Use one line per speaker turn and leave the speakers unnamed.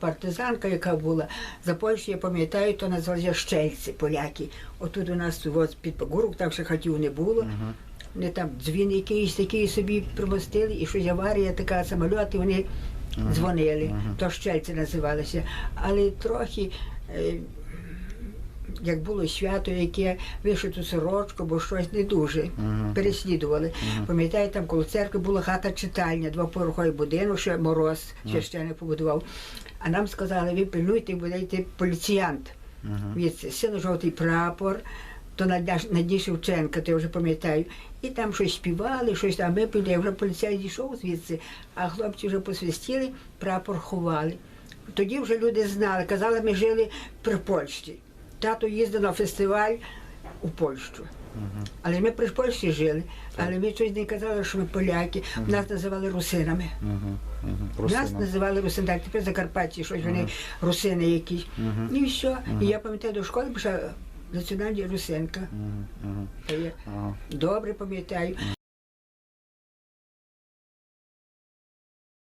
Партизанка, яка була за Польщі, я пам'ятаю, то називалися Щельці, поляки. Отут у нас от, під Погорок, там ще хатів не було. Вони там дзвін якийсь такий собі примостили, і щось аварія така, самольоти, вони дзвонили. То Щельці називалися. Але трохи. Як було свято, яке вишиту сорочку, бо щось не дуже переслідували. Пам'ятаю, там коло церкви була хата читальня, двоповерховий будинок, ще мороз священник побудував. А нам сказали, ви пильнуйте, будете поліціянт. Від синьо-жовтий прапор, то Надя- Наді Шевченка, то я вже пам'ятаю. І там щось співали, щось там ми пили, вже поліцей дійшов звідси, а хлопці вже посвистіли, прапор ховали. Тоді вже люди знали, казали, ми жили при Польщі. Тато їздив на фестиваль у Польщу. Але ми при Польщі жили, але ми щось не казали, що ми поляки. Нас називали русинами. Нас називали русини, так тепер Закарпатті, щось вони русини якісь. І все. І я пам'ятаю, до школи пішла національна русинка. Добре пам'ятаю.